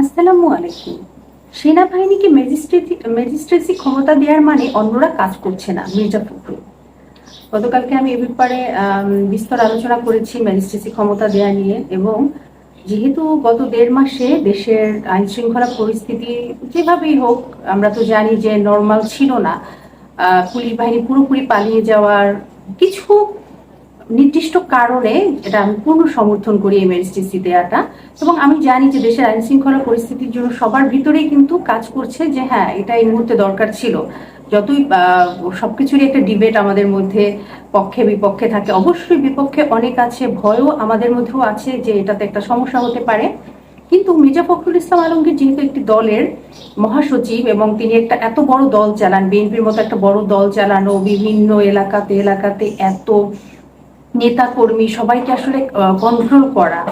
আসসালামু আলাইকুম। সেনাবাহিনীকে ম্যাজিস্ট্রেসি ম্যাজিস্ট্রেসি ক্ষমতা দেওয়ার মানে অন্যরা কাজ করছে না, মির্জা ফখরুল। গতকালকে আমি এ ব্যাপারে বিস্তর আলোচনা করেছি ম্যাজিস্ট্রেসি ক্ষমতা দেওয়া নিয়ে এবং যেহেতু গত দেড় মাসে দেশের আইন শৃঙ্খলা পরিস্থিতি যেভাবেই হোক, আমরা তো জানি যে নর্মাল ছিল না। পুলিশ বাহিনী পুরোপুরি পালিয়ে যাওয়ার কিছু নির্দিষ্ট কারণে এটা আমি পূর্ণ সমর্থন করি এই ম্যাজিস্ট্রেসি দেওয়াটা। এবং আমি জানি যে দেশের আইন শৃঙ্খলা পরিস্থিতির জন্য সবার ভিতরেই কিন্তু কাজ করছে যে হ্যাঁ এটা এই মুহূর্তে দরকার ছিল। যতই সবকিছুরই একটা ডিবেট আমাদের মধ্যে পক্ষে বিপক্ষে থাকে। অবশ্যই বিপক্ষে অনেক আছে, ভয়ও আমাদের মধ্যেও আছে যে এটাতে একটা সমস্যা হতে পারে। কিন্তু মির্জা ফখরুল ইসলাম আলমগীর যেহেতু একটি দলের মহাসচিব এবং তিনি একটা এত বড় দল চালান, বিএনপির মতো একটা বড় দল চালানো, বিভিন্ন এলাকাতে এলাকাতে এত নেতা কর্মী সবাইকে আসলে কন্ট্রোল করা।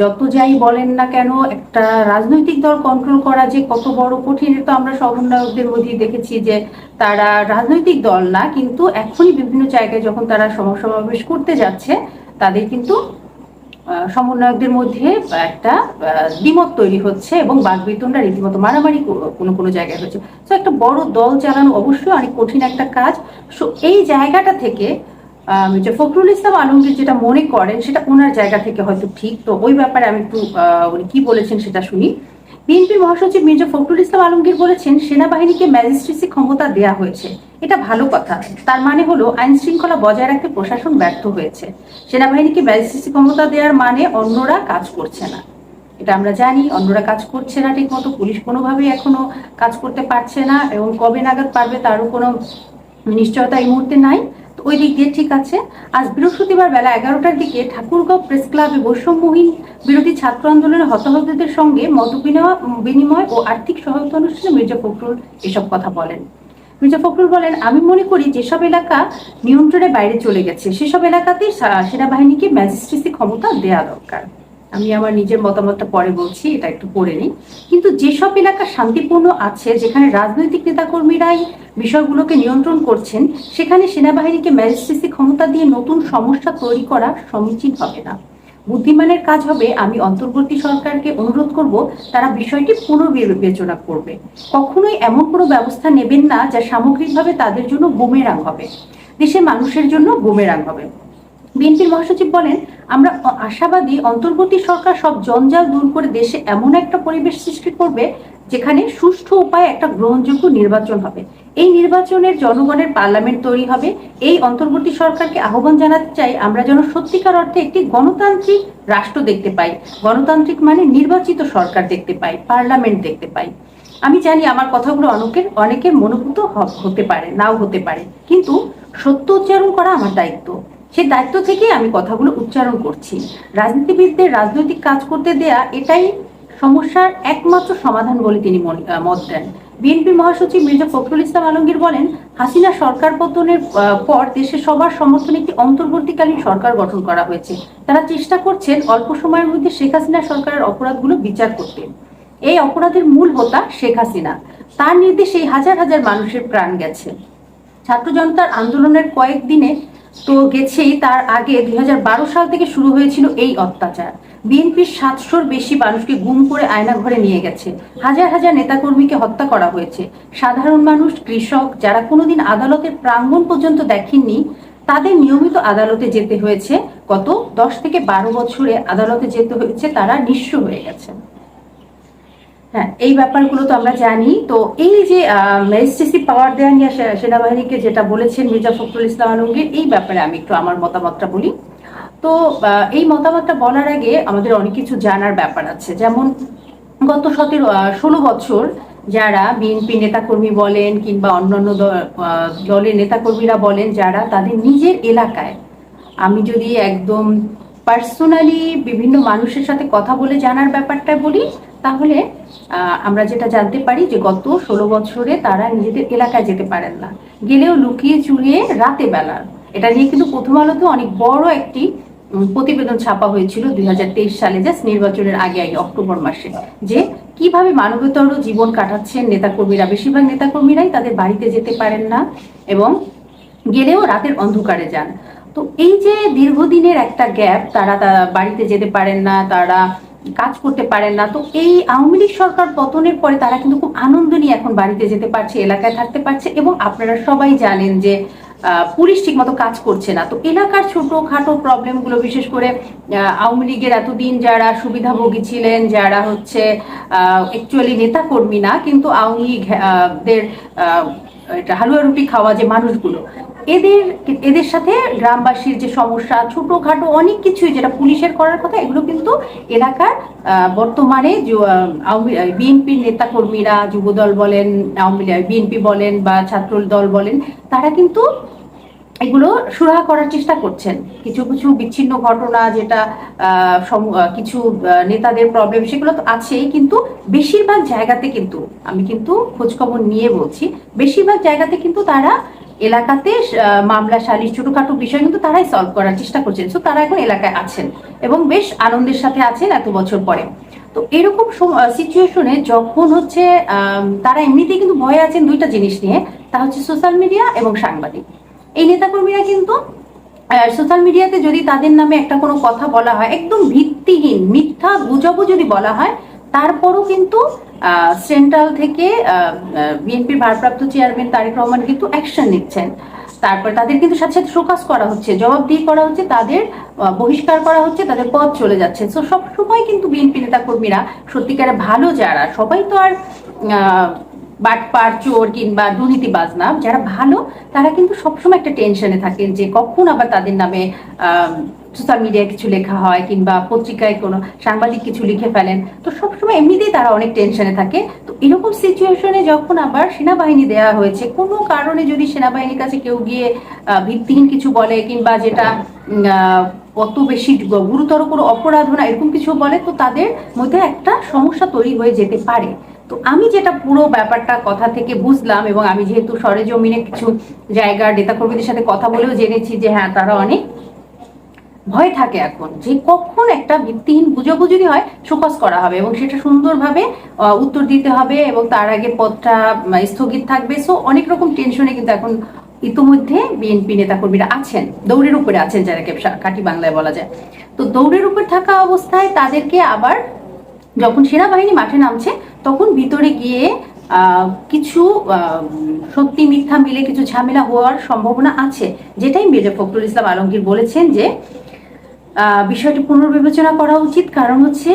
যত যাই বলেন না কেন, একটা রাজনৈতিক দল কন্ট্রোল করা যে কত বড় কঠিন তো আমরা সমন্বয়কদের মধ্যেই দেখেছি যে তারা রাজনৈতিক দল না, কিন্তু এখনই বিভিন্ন জায়গায় যখন তারা সমাবেশ করতে যাচ্ছে, তাদের কিন্তু সমন্বয়কদের মধ্যে একটা দ্বিমত তৈরি হচ্ছে এবং বাগবিতনটা রীতিমতো মারামারি কোনো কোনো জায়গায় হচ্ছে। তো একটা বড় দল চালানো অবশ্যই অনেক কঠিন একটা কাজ। সো এই জায়গাটা থেকে মির্জা ফখরুল ইসলাম আলমগীর যেটা মনে করেন, সেটা ওনার জায়গা থেকে হয়তো ঠিক। তো ওই ব্যাপারে আমি একটু উনি কি বলেছেন সেটা শুনি। বিএনপি মহাসচিব মির্জা ফখরুল ইসলাম আলমগীর বলেছেন, সেনাবাহিনীকে ম্যাজিস্ট্রেসি ক্ষমতা দেয়া হয়েছে। এটা ভালো কথা। তার মানে হলো, আইন শৃঙ্খলা বজায় রাখতে প্রশাসন ব্যর্থ হয়েছে। সেনাবাহিনীকে ম্যাজিস্ট্রেসি ক্ষমতা দেওয়ার মানে অন্যরা কাজ করছে না। এটা আমরা জানি, অন্যরা কাজ করছে না ঠিক মতো পুলিশ কোনোভাবেই এখনও কাজ করতে পারছে না এবং কবে নাগাদ পারবে তারও কোনো নিশ্চয়তা এই মুহূর্তে নাই। ওই দিক দিয়ে ঠিক আছে। আজ বৃহস্পতিবার বেলা এগারোটার দিকে ঠাকুরগাঁও প্রেস ক্লাবে বৈষম্যহীন বিরোধী ছাত্র আন্দোলনের হতাহতদের সঙ্গে মত বিনিময়- ও আর্থিক সহায়তা অনুষ্ঠানে মির্জা ফখরুল এসব কথা বলেন। মির্জা ফখরুল বলেন, আমি মনে করি যেসব এলাকা নিয়ন্ত্রণের বাইরে চলে গেছে, সেসব এলাকাতেই সেনাবাহিনীকে ম্যাজিস্ট্রেসি ক্ষমতা দেওয়া দরকার। আমি আমার নিজের মতামতটা পরে বলছি, এটা একটু পড়ে নিই। কিন্তু যেসব এলাকা শান্তিপূর্ণ আছে, যেখানে রাজনৈতিক নেতাকর্মীরাই বিষয়গুলোকে নিয়ন্ত্রণ করছেন, সেখানে সেনাবাহিনীকে ম্যাজিস্ট্রেসি ক্ষমতা দিয়ে নতুন সমস্যা তৈরি করা সমীচীন হবে না। বুদ্ধিমানের কাজ হবে, আমি অন্তর্বর্তী সরকারকে অনুরোধ করব, তারা বিষয়টি পুনর্বিবেচনা করবে। কখনোই এমন কোনো ব্যবস্থা নেবেন না, যা সামগ্রিকভাবে তাদের জন্য বুমেরাং হবে। দেশের মানুষের জন্য বুমেরাং হবে। বিএনপির মহাসচিব বলেন আমরা আশাবাদী অন্তর্বর্তী সরকার সব জঞ্জাল দূর করে দেশে এমন একটা পরিবেশ সৃষ্টি করবে যেখানে সুষ্ঠু উপায়ে একটা গ্রহণযোগ্য নির্বাচন হবে। এই নির্বাচনের জনগণের পার্লামেন্ট তৈরি হবে। এই অন্তর্বর্তী সরকারকে আহ্বান জানাতে চাই আমরা যেন সত্যিকার অর্থে একটি গণতান্ত্রিক রাষ্ট্র দেখতে পাই। গণতান্ত্রিক মানে নির্বাচিত সরকার দেখতে পাই, পার্লামেন্ট দেখতে পাই। আমি জানি আমার কথাগুলো অনেকের অনেকের মনোভূত হতে পারে, নাও হতে পারে। কিন্তু সত্য উচ্চারণ করা আমার দায়িত্ব। সেই দায়িত্ব থেকেই আমি কথাগুলো উচ্চারণ করছি। রাজনীতিবিদদের রাজনৈতিক কাজ করতে দেয়া এটাই সমস্যার একমাত্র সমাধান বলে তিনি মত দেন। বিএনপি মহাসচিব মির্জা ফখরুল ইসলাম আলমগীর বলেন, হাসিনা সরকার পতনের পর দেশে সবার সমর্থনে একটি অন্তর্বর্তীকালীন সরকার গঠন করা হয়েছে। তারা চেষ্টা করছেন অল্প সময়ের মধ্যে শেখ হাসিনা সরকারের অপরাধগুলো বিচার করতে। এই অপরাধের মূল হোতা শেখ হাসিনা। তার নির্দেশে হাজার হাজার মানুষের প্রাণ গেছে। ছাত্র জনতার আন্দোলনের কয়েকদিনে তো গেছেই তার আগে দুই সাল থেকে শুরু হয়েছিল এই অত্যাচার। বিএনপির সাতশোর বেশি মানুষকে গুম করে আয়না ঘরে নিয়ে গেছে। হাজার হাজার নেতাকর্মীকে হত্যা করা হয়েছে। সাধারণ মানুষ, কৃষক, যারা কোনোদিন আদালতের প্রাঙ্গণ পর্যন্ত দেখেননি, তাদের নিয়মিত আদালতে যেতে হয়েছে। গত দশ থেকে বারো বছরে আদালতে যেতে হয়েছে, তারা নিঃস্ব হয়ে গেছে হ্যাঁ এই ব্যাপারগুলো তো আমরা জানি। তো এই যে ম্যাজিস্ট্রেসি পাওয়ার দেওয়া নিয়ে সেনাবাহিনীকে যেটা বলেছেন মির্জা ফখরুল ইসলাম আলমগীর, এই ব্যাপারে আমি একটু আমার মতামতটা বলি। তো এই মতামতটা বলার আগে আমাদের অনেক কিছু জানার ব্যাপার আছে। যেমন গত সতেরো ষোলো বছর যারা বিএনপি নেতাকর্মী বলেন কিংবা অন্যান্য দলের নেতাকর্মীরা বলেন, যারা তাদের নিজের এলাকায় আমি যদি একদম পার্সোনালি বিভিন্ন মানুষের সাথে কথা বলে জানার ব্যাপারটা বলি, তাহলে আমরা যেটা জানতে পারি যে গত ষোলো বছরে তারা নিজেদের এলাকায় যেতে পারেন না। গেলেও লুকিয়ে চুরিয়ে রাতে বেলা। এটা নিয়ে কিন্তু প্রথম আলোতে অনেক বড় একটি প্রতিবেদন ছাপা হয়েছিল দুই সালে, জাস্ট নির্বাচনের আগে আগে, অক্টোবর মাসে। যে কীভাবে মানবতর জীবন কাটাচ্ছেন নেতাকর্মীরা, বেশিরভাগ নেতাকর্মীরাই তাদের বাড়িতে যেতে পারেন না এবং গেলেও রাতের অন্ধকারে যান। তো এই যে দীর্ঘদিনের একটা গ্যাপ, তারা বাড়িতে যেতে পারেন না, তারা কাজ করতে পারেন না। তো এই আওয়ামী লীগ সরকার পতনের পরে তারা কিন্তু খুব আনন্দ নিয়ে এখন বাড়িতে যেতে পারছে, এলাকায় থাকতে পারছে এবং আপনারা সবাই জানেন যে পুলিশ ঠিক মতো কাজ করছে না। তো এলাকার ছোটখাটো প্রবলেমগুলো বিশেষ করে আওয়ামী লীগের এতদিন যারা সুবিধাভোগী ছিলেন, যারা হচ্ছে অ্যাকচুয়ালি নেতা কর্মী না, কিন্তু আওয়ামী লীগ দের এটা হালুয়া রুটি খাওয়া যে মানুষগুলো এদের এদের সাথে গ্রামবাসীর যে সমস্যা, ছোটখাটো অনেক কিছুই যেটা পুলিশের করার কথা, এগুলো কিন্তু এলাকার বর্তমানে বিএনপির নেতাকর্মীরা, যুবদল বলেন, আওয়ামী বিএনপি বলেন বা ছাত্র দল বলেন, তারা কিন্তু এগুলো সুরাহা করার চেষ্টা করছেন। কিছু কিছু বিচ্ছিন্ন ঘটনা যেটা কিছু নেতাদের প্রবলেম সেগুলো তো আছেই, কিন্তু বেশিরভাগ জায়গাতে কিন্তু, আমি কিন্তু খোঁজখবর নিয়ে বলছি, বেশিরভাগ জায়গাতে কিন্তু তারা এলাকাতে মামলা সালিশ ছোটখাটো বিষয় কিন্তু তারাই সলভ করার চেষ্টা করছেন। সো তারা এখন এলাকায় আছেন এবং বেশ আনন্দের সাথে আছেন এত বছর পরে। তো এরকম সিচুয়েশনে যখন হচ্ছে তারা এমনিতেই কিন্তু ভয়ে আছেন দুইটা জিনিস নিয়ে। তা হচ্ছে সোশ্যাল মিডিয়া এবং সাংবাদিক। এই নেতাকর্মীরা কিন্তু সোশ্যাল মিডিয়াতে যদি তাদের নামে একটা কোনো কথা বলা হয়, একদম ভিত্তিহীন, মিথ্যা গুজবও যদি বলা হয়, তারপরও কিন্তু সেন্ট্রাল থেকে বিএনপির ভারপ্রাপ্ত চেয়ারম্যান তারেক রহমান কিন্তু অ্যাকশন নিচ্ছেন। তারপর তাদের কিন্তু সাথে সাথে শোকাস করা হচ্ছে জবাবদিহি করা হচ্ছে, তাদের বহিষ্কার করা হচ্ছে, তাদের পথ চলে যাচ্ছে। তো সব সময় কিন্তু বিএনপি নেতাকর্মীরা সত্যিকারে ভালো যারা, সবাই তো আর বাটপার, চোর কিংবা দুর্নীতিবাজ না, যারা ভালো, তারা কিন্তু সবসময় একটা টেনশনে থাকেন যে কখন আবার তাদের নামে সোশ্যাল মিডিয়ায় কিছু লেখা হয় কিংবা পত্রিকায় কোনো সাংবাদিক কিছু লিখে ফেলেন, তো সবসময় এমনিতেই তারা অনেক টেনশনে থাকে। তো এরকম সিচুয়েশনে যখন আবার সেনাবাহিনী দেওয়া হয়েছে, কোনো কারণে যদি সেনাবাহিনীর কাছে কেউ গিয়ে ভিত্তিহীন কিছু বলে কিংবা যেটা অত বেশি গুরুতর কোনো অপরাধ না, এরকম কিছু বলে, তো তাদের মধ্যে একটা সমস্যা তৈরি হয়ে যেতে পারে। তো আমি যেটা পুরো ব্যাপারটা কথা থেকে বুঝলাম এবং আমি যেহেতু সরেজমিনে কিছু জায়গার নেতাকর্মীদের সাথে কথা বলেও জেনেছি যে হ্যাঁ তারা অনেক ভয় থাকে এখন যে কখন একটা ভিত্তিহীন যদি হয় শোকস করা হবে এবং সেটা সুন্দরভাবে উত্তর দিতে হবে এবং তার আগে পথটা স্থগিত থাকবে। সো অনেক রকম টেনশনে কিন্তু এখন ইতিমধ্যে বিএনপি নেতাকর্মীরা আছেন, দৌড়ের উপরে আছেন যারাকে সা- খাঁটি বাংলায় বলা যায়। তো দৌড়ের উপর থাকা অবস্থায় তাদেরকে আবার যখন সেনাবাহিনী মাঠে নামছে, তখন ভিতরে গিয়ে কিছু সত্যি মিথ্যা মিলে কিছু ঝামেলা হওয়ার সম্ভাবনা আছে। যেটাই মির্জা ফখরুল ইসলাম আলমগীর বলেছেন যে বিষয়টি পুনর্বিবেচনা করা উচিত। কারণ হচ্ছে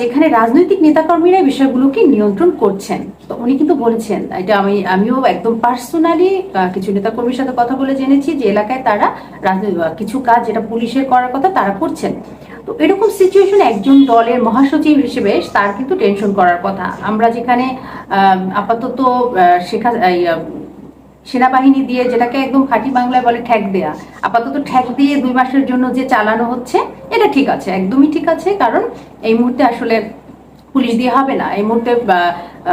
যেখানে রাজনৈতিক নেতাকর্মীরা বিষয়গুলোকে নিয়ন্ত্রণ করছেন। তো উনি কিন্তু বলেছেন, এটা আমি, আমিও একদম পার্সোনালি কিছু নেতাকর্মীর সাথে কথা বলে জেনেছি যে এলাকায় তারা কিছু কাজ যেটা পুলিশের করার কথা তারা করছেন। তো এরকম সিচুয়েশন একজন দলের মহাসচিব হিসেবে তার কিন্তু টেনশন করার কথা। আমরা যেখানে আপাতত শেখা সেনাবাহিনী দিয়ে যেটাকে একদম খাঁটি বাংলায় বলে ঠ্যাক দেয়া। আপাতত ঠ্যাক দিয়ে দুই মাসের জন্য যে চালানো হচ্ছে, এটা ঠিক আছে, একদমই ঠিক আছে, কারণ এই মুহূর্তে আসলে পুলিশ দিয়ে হবে না। এই মুহূর্তে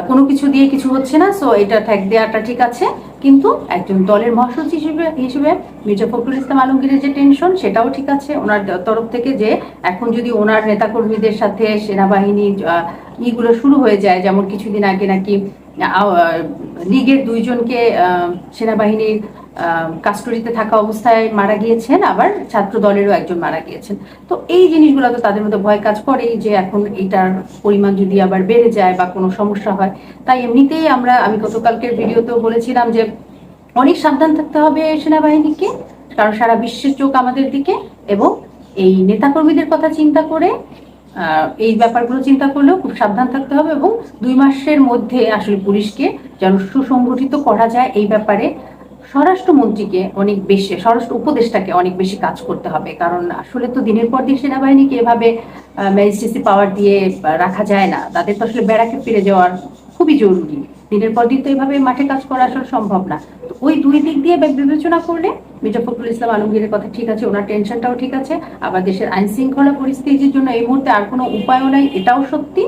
কোনো কিছু দিয়ে কিছু হচ্ছে না সো এটা ঠ্যাক দেওয়াটা ঠিক আছে। কিন্তু একজন দলের মহাসচিব হিসেবে হিসেবে মির্জা ফখরুল ইসলাম আলমগীরের যে টেনশন, সেটাও ঠিক আছে। ওনার তরফ থেকে যে এখন যদি ওনার নেতাকর্মীদের সাথে সেনাবাহিনী ইগুলো শুরু হয়ে যায়, যেমন কিছুদিন আগে নাকি লীগের দুইজনকে সেনাবাহিনীর কাস্টডিতে থাকা অবস্থায় মারা গিয়েছেন, আবার ছাত্র দলেরও একজন মারা গিয়েছেন। তো এই জিনিসগুলো তো তাদের মধ্যে ভয় কাজ করেই যে এখন এটার পরিমাণ যদি আবার বেড়ে যায় বা কোনো সমস্যা হয়। তাই এমনিতেই আমরা, আমি গতকালকের ভিডিওতেও বলেছিলাম যে অনেক সাবধান থাকতে হবে সেনাবাহিনীকে, কারণ সারা বিশ্বের চোখ আমাদের দিকে এবং এই নেতাকর্মীদের কথা চিন্তা করে এই ব্যাপারগুলো চিন্তা করলেও খুব সাবধান থাকতে হবে এবং দুই মাসের মধ্যে আসলে পুলিশকে যেন সুসংগঠিত করা যায় এই ব্যাপারে। স্বরাষ্ট্রমন্ত্রীকে অনেক বেশি, স্বরাষ্ট্র উপদেষ্টাকে অনেক বেশি কাজ করতে হবে। কারণ আসলে তো দিনের পর দিন সেনাবাহিনীকে এভাবে ম্যাজিস্ট্রেসি পাওয়ার দিয়ে রাখা যায় না। তাদের তো আসলে বেড়াকে ফিরে যাওয়ার খুবই জরুরি। দিনের পর দিন তো এইভাবে মাঠে কাজ করা আসলে সম্ভব না। তো ওই দুই দিক দিয়ে বিবেচনা করলে মির্জা ফখরুল ইসলাম আলমগীরের কথা ঠিক আছে, ওনার টেনশনটাও ঠিক আছে। আবার দেশের আইন শৃঙ্খলা পরিস্থিতির জন্য এই মুহূর্তে আর কোনো উপায়ও নাই, এটাও সত্যি।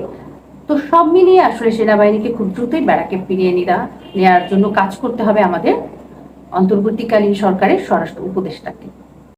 তো সব মিলিয়ে আসলে সেনাবাহিনীকে খুব দ্রুতই বেড়াকে ফিরিয়ে নেওয়া নেওয়ার জন্য কাজ করতে হবে আমাদের অন্তর্বর্তীকালীন সরকারের স্বরাষ্ট্র উপদেষ্টাকে।